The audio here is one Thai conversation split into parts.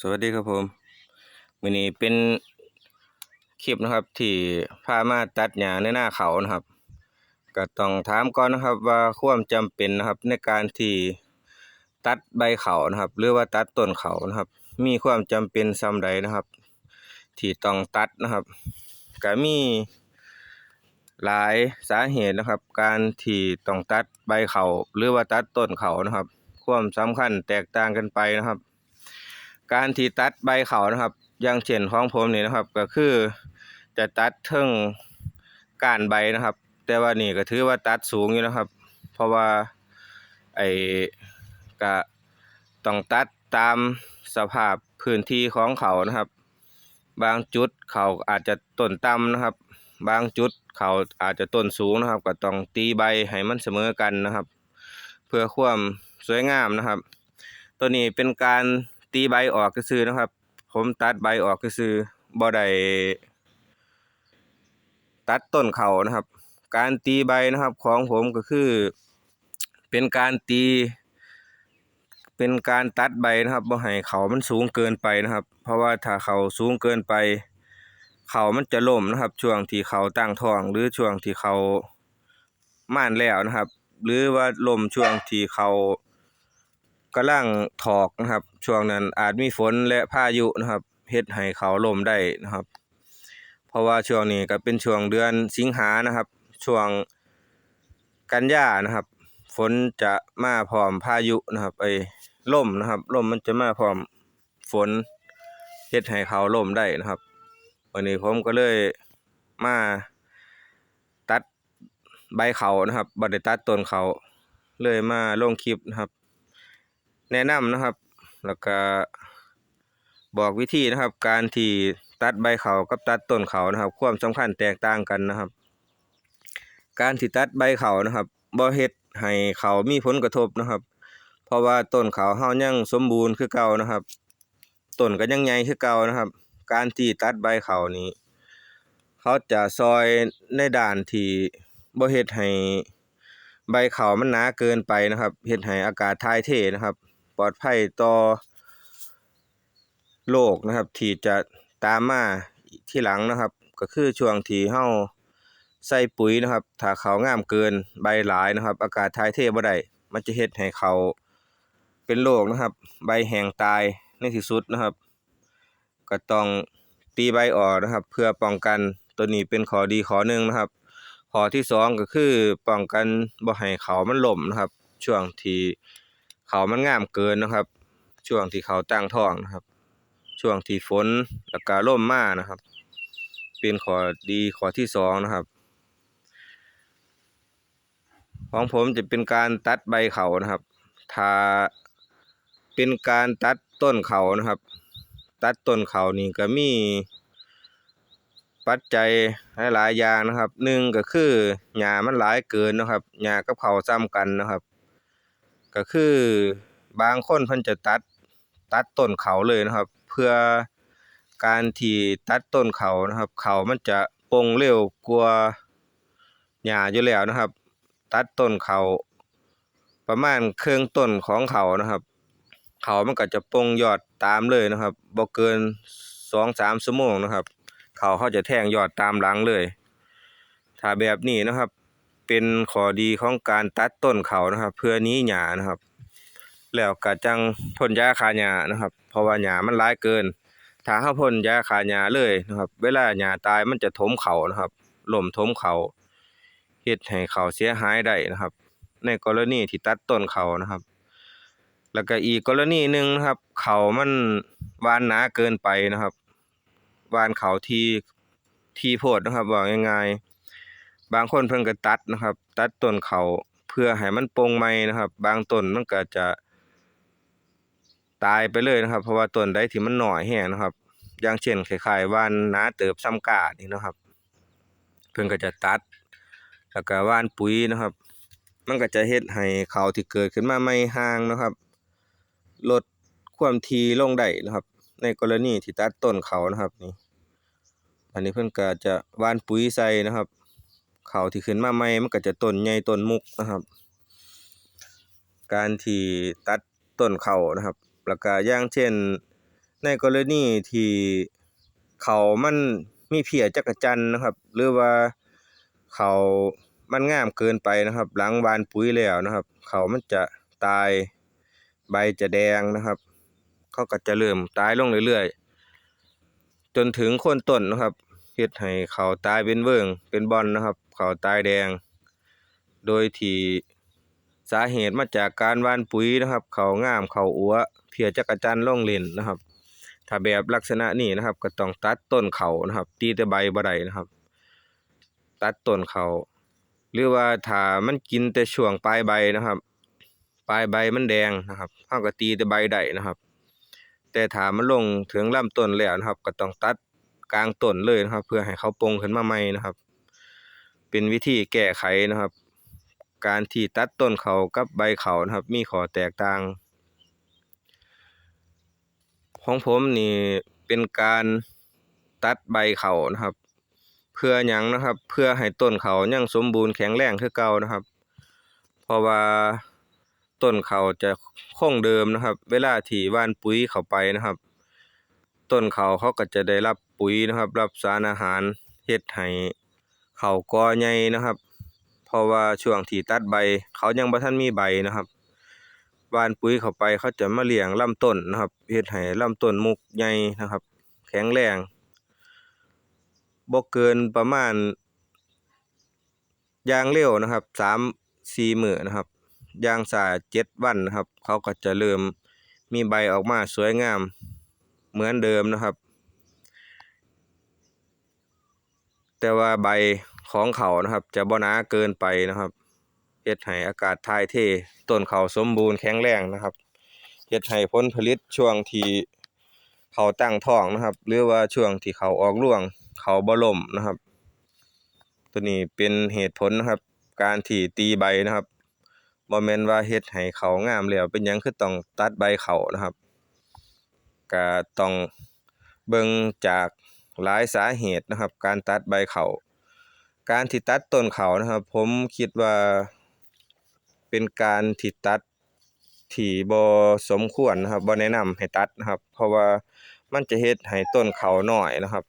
สวัสดีครับผมวันนี้เป็นคลิปนะครับที่พามาตัดหญ้าในหน้าเขานะครับ ก็ต้องถามก่อนนะครับว่าความจำเป็นนะครับในการที่ตัดใบเขานะครับ หรือว่าตัดต้นเขานะครับ มีความจำเป็นส่ำใดนะครับ ที่ต้องตัดนะครับก็มีหลายสาเหตุนะครับ การที่ต้องตัดใบเขาหรือว่าตัดต้นเขานะครับ ความสำคัญแตกต่างกันไปนะครับ การที่ตัดใบเขานะครับ อย่างเช่นของผมนี่นะครับ ก็คือจะตัดเทิงก้านใบนะครับ แต่ว่านี่ก็ถือว่าตัดสูงอยู่นะครับ เพราะว่าไอ้ก็ต้องตัดตามสภาพพื้นที่ของเขานะครับ บางจุดเขาอาจจะต้นต่ำนะครับ บางจุดเขาอาจจะต้นสูงนะครับ ก็ต้องตีใบให้มันเสมอกันนะครับ เพื่อความสวยงามนะครับ ตัวนี้เป็นการ ตีใบออกก็ซื่อนะครับ ผมตัดใบออกก็ซื่อบ่ได้ตัดต้นเขานะครับ การตีใบนะครับของผมก็คือ เป็นการตี เป็นการตัดใบนะครับบ่ให้เขามันสูงเกินไปนะครับ เพราะว่าถ้าเขาสูงเกินไป เขามันจะล่มนะครับ ช่วงที่เขาตั้งท้อง หรือช่วงที่เขาม่านแล้วนะครับ หรือว่าล่มช่วงที่เขา กำลังถอกนะครับ ช่วงนั้นอาจมีฝนและพายุนะครับเฮ็ดให้เขาล่มได้นะครับ เพราะว่าช่วงนี้ก็เป็นช่วงเดือนสิงหานะครับ ช่วงกันยานะครับ ฝนจะมาพร้อมพายุนะครับไอ้ลมนะครับลมมันจะมาพร้อมฝนเฮ็ดให้เขาล่มได้นะครับ วันนี้ผมก็เลยมาตัดใบเขานะครับบ่ได้ตัดต้นเขาเลยมาลงคลิปนะครับ แนะนำนะครับ แล้วก็บอกวิธีนะครับ การที่ตัดใบเขากับตัดต้นเขานะครับ ความสำคัญแตกต่างกันนะครับ การที่ตัดใบเขานะครับบ่เฮ็ดให้เขามีผลกระทบนะครับ เพราะว่าต้นเขาเฮายังสมบูรณ์คือเก่านะครับต้นก็ยังใหญ่คือเก่านะครับ การที่ตัดใบเขานี้ เขาจะซอยในด้านที่บ่เฮ็ดให้ใบเขามันหนาเกินไปนะครับเฮ็ดให้อากาศถ่ายเทนะครับ ปลอดภัยต่อโรคนะครับ ที่จะตามมาที่หลังนะครับ ก็คือช่วงที่เฮาใส่ปุ๋ยนะครับ ถ้าเขางามเกินใบหลายนะครับ อากาศถ่ายเทบ่ได้มันจะเฮ็ดให้เขาเป็นโรคนะครับ ใบแห้งตายในที่สุดนะครับ ก็ต้องตีใบออกนะครับ เพื่อป้องกันตัวนี้เป็นข้อดีข้อหนึ่งนะครับข้อที่สองก็คือป้องกันบ่ให้เขามันล่มนะครับ ช่วงที่ เขามันงามเกินนะครับ ช่วงที่เขาตั้งท้องนะครับ ช่วงที่ฝนแล้วก็ลมมานะครับ เป็นข้อดีข้อที่สองนะครับ ของผมจะเป็นการตัดใบเขานะครับถ้าเป็นการตัดต้นเขานะครับ ตัดต้นเขานี่ก็มี ปัจจัยหลายๆอย่างนะครับหนึ่งก็คือหญ้ามันหลายเกินนะครับหญ้ากับเขาซ้ำกันนะครับ ก็คือบางคนเพิ่นจะตัดตัดต้นเขาเลยนะครับ เพื่อการที่ตัดต้นเขานะครับ เขามันจะปงเร็วกว่าหญ้าอยู่แล้วนะครับ ตัดต้นเขาประมาณเครึ่องต้นของเขานะครับ เขามันก็จะปงยอดตามเลยนะครับบ่เกิน2-3ชั่วโมงนะครับ เขาเขาจะแทงยอดตามหลังเลย ถ้าแบบนี้นะครับ เป็นข้อดีของการตัดต้นเขานะครับ เพื่อหนี้หญ้านะครับ แล้วก็จังพ่นยาฆ่าหญ้านะครับ เพราะว่าหญ้ามันหลายเกิน ถ้าเฮาพ่นยาฆ่าหญ้าเลยนะครับ เวลาหญ้าตายมันจะถมเขานะครับล่มถมเขาเฮ็ดให้เขาเสียหายได้นะครับ ในกรณีที่ตัดต้นเขานะครับ แล้วก็อีกกรณีหนึ่งนะครับ เขามันวานหนาเกินไปนะครับ วานเขาที่ที่โพดนะครับว่าง่ายๆ บางคนเพิ่นก็ตัดนะครับ ตัดต้นเขาเพื่อให้มันโปร่งใหม่นะครับ บางต้นมันก็จะ ตายไปเลยนะครับ เพราะว่าต้นใดที่มันหน้อยแรงนะครับ อย่างเช่นคล้ายๆว่านหนาเติบส่ำกาดนี่นะครับ เพิ่นก็จะตัด แล้วก็ว่านปุ๋ยนะครับ มันก็จะเฮ็ดให้เขาที่เกิดขึ้นมาใหม่ห่างนะครับลดความถี่ลงได้นะครับ ในกรณีที่ตัดต้นเขานะครับนี่อันนี้เพิ่นก็จะว่านปุ๋ยใส่นะครับ เขาที่ขึ้นมาใหม่มันก็จะต้นใหญ่ต้นมุกนะครับ การที่ตัดต้นเขานะครับแล้วก็อย่างเช่น ในกรณีที่เขามันมีเพียจักจันนะครับ หรือว่าเขามันงามเกินไปนะครับ หลังหว่านปุ๋ยแล้วนะครับ เขามันจะตายใบจะแดงนะครับ เขาก็จะเริ่มตายลงเรื่อยๆ จนถึงโคนต้นนะครับเฮ็ดให้เขาตายเป็นเวิงเป็นบอนนะครับ ขาตายแดง โดยที่สาเหตุมาจากการว่านปุ๋ยนะครับเขางามเขาอัวเพียจักรจั่นลงเล่นนะครับ ถ้าแบบลักษณะนี้นะครับ ก็ต้องตัดต้นเขานะครับ ตีแต่ใบบ่ได้นะครับ ตัดต้นเขาหรือว่าถ้ามันกินแต่ช่วงปลายใบนะครับ ปลายใบมันแดงนะครับเฮาก็ตีแต่ใบได้นะครับ แต่ถ้ามันลงถึงลำต้นแล้วนะครับ ก็ต้องตัดกลางต้นเลยนะครับ เพื่อให้เขาปงขึ้นมาใหม่นะครับ เป็นวิธีแก้ไขนะครับ การที่ตัดต้นเขากับใบเขานะครับ มีข้อแตกต่าง ของผมนี่เป็นการตัดใบเขานะครับ เพื่อหยังนะครับ เพื่อให้ต้นเขายังสมบูรณ์แข็งแรงคือเก่านะครับ เพราะว่าต้นเขาจะคงเดิมนะครับ เวลาที่ว่านปุ๋ยเข้าไปนะครับ ต้นเขาเขาก็จะได้รับปุ๋ยนะครับ รับสารอาหารเฮ็ดให้ เขากอใหญ่นะครับ เพราะว่าช่วงที่ตัดใบ เขายังบ่ทันมีใบนะครับวานปุ๋ยเข้าไปเขาจะมาเลี้ยงลำต้นนะครับเฮ็ดให้ลำต้นมุกใหญ่นะครับ แข็งแรงบ่เกินประมาณยางเร็วนะครับสามสี่มื้อนะครับยางช้าเจ็ดวันนะครับ เขาก็จะเริ่มมีใบออกมาสวยงามเหมือนเดิมนะครับ แต่ว่าใบของเขานะครับ จะบ่หนาเกินไปนะครับเฮ็ดให้อากาศถ่ายเทต้นเขาสมบูรณ์แข็งแรงนะครับเฮ็ดให้ผลผลิตช่วงที่เขาตั้งท้องนะครับ หรือว่าช่วงที่เขาออกรวงเขาบ่ล่มนะครับ ตัวนี้เป็นเหตุผลนะครับ การที่ตีใบนะครับบ่แม่นว่าเฮ็ดให้เขางามแล้วเป็นหยังคือต้องตัดใบเขานะครับก็ต้องเบิ่งจาก หลายสาเหตุนะครับ การตัดใบเขาการที่ตัดต้นเขานะครับ ผมคิดว่าเป็นการที่ตัดที่บ่สมควรนะครับบ่แนะนำให้ตัดนะครับ เพราะว่ามันจะเฮ็ดให้ต้นเขาน้อยนะครับ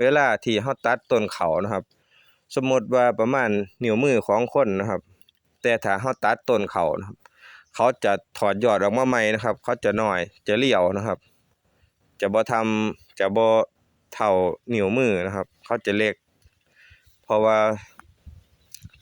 เวลาที่เราตัดต้นเขานะครับ สมมติว่าประมาณนิ้วมือของคนนะครับ แต่ถ้าเราตัดต้นเขานะครับ เขาจะถอดยอดออกมาใหม่นะครับ เขาจะน้อยจะเรียวนะครับ จะบ่ทำจะบ่ เท่านิ้วมือนะครับ เขาจะเล็ก เพราะว่า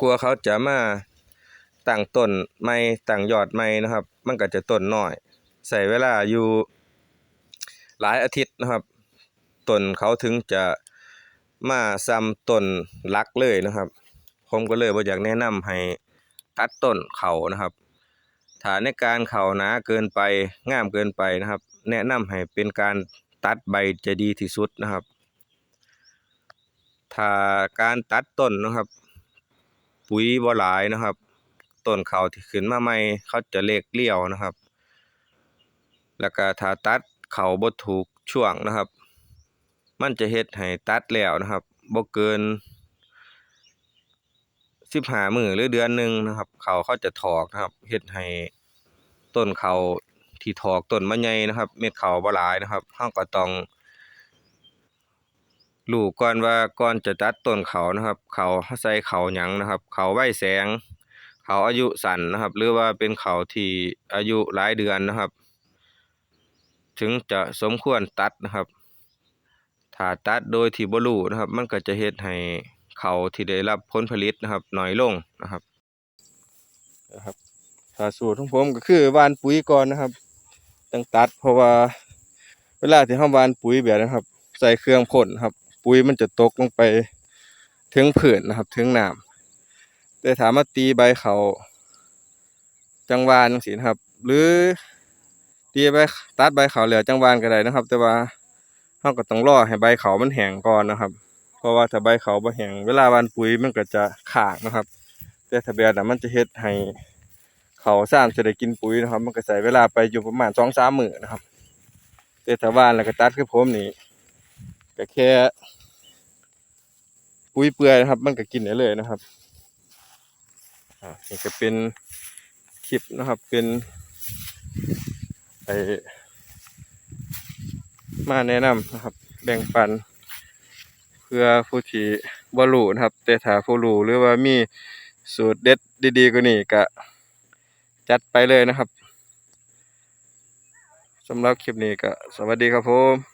กลัวเขาจะมาตั้งต้นใหม่ตั้งยอดใหม่นะครับ มันก็จะต้นน้อยใช้เวลาอยู่หลายอาทิตย์นะครับต้นเขาถึงจะมาซ้ำต้นหลักเลยนะครับ ผมก็เลยบ่อยากแนะนำให้ตัดต้นเขานะครับถ้าในการเขาหนาเกินไปง่ามเกินไปนะครับ แนะนำให้เป็นการ ตัดใบจะดีที่สุดนะครับ ถ้าการตัดต้นนะครับ ปุ๋ยบ่หลายนะครับ ต้นเขาที่ขึ้นมาใหม่เขาจะเล็กเลี้ยวนะครับ แล้วก็ถ้าตัดเขาบ่ถูกช่วงนะครับ มันจะเฮ็ดให้ตัดแล้วนะครับบ่เกิน15มือหรือเดือนหนึ่งนะครับ เขาเขาจะถอกนะครับเฮ็ดให้ต้นเขา ที่ถอกต้นมันใหญ่นะครับ เม็ดเขาบ่หลายนะครับเราก็ต้องรู้ก่อนว่าก่อนจะตัดต้นเขานะครับ เขาใส่เขาหยังนะครับ เขาไว้แสง เขาอายุสั้นนะครับ หรือว่าเป็นเขาที่อายุหลายเดือนนะครับ ถึงจะสมควรตัดนะครับถ้าตัดโดยที่บ่รู้นะครับ มันก็จะเฮ็ดให้เขาที่ได้รับผลผลิตนะครับน้อยลงนะครับนะครับถ้าสูตรของผมก็คือวานปุ๋ยก่อนนะครับ ต้องตัด เพราะว่าเวลาที่เฮาวานปุ๋ยแบบนะครับ ใส่เครื่องพ่นครับ ปุ๋ยมันจะตกลงไปถึงพื้นนะครับ ถึงน้ำแต่ถ้ามาตีใบเขาจังหวานจังซี่นะครับ หรือตีใบตัดใบเขาแล้วจังหวานก็ได้นะครับ แต่ว่าเราก็ต้องรอให้ใบเขามันแห้งก่อนนะครับ เพราะว่าถ้าใบเขาบ่แห้งเวลาวานปุ๋ยมันก็จะขาดนะครับ แต่ถ้าแบบนั้นมันจะเฮ็ดให้ เขาสร้างจะได้กินปุ๋ยนะครับ มันก็ใช้เวลาไปอยู่ประมาณ2-3มื้อนะครับแต่ถ้าว่านแล้วก็ตัดคือผมนี่ก็แค่ปุ๋ยเปื่อยนะครับ มันก็กินได้เลยนะครับอ่านี่ก็เป็นคลิปนะครับเป็นไอ้มาแนะนำนะครับ แบ่งปัน เพื่อผู้ที่บ่รู้นะครับ แต่ถ้าผู้รู้หรือว่ามีสูตรเด็ดดีๆกว่านี้ก็ จัดไปเลยนะครับสำหรับคลิปนี้ก็สวัสดีครับผม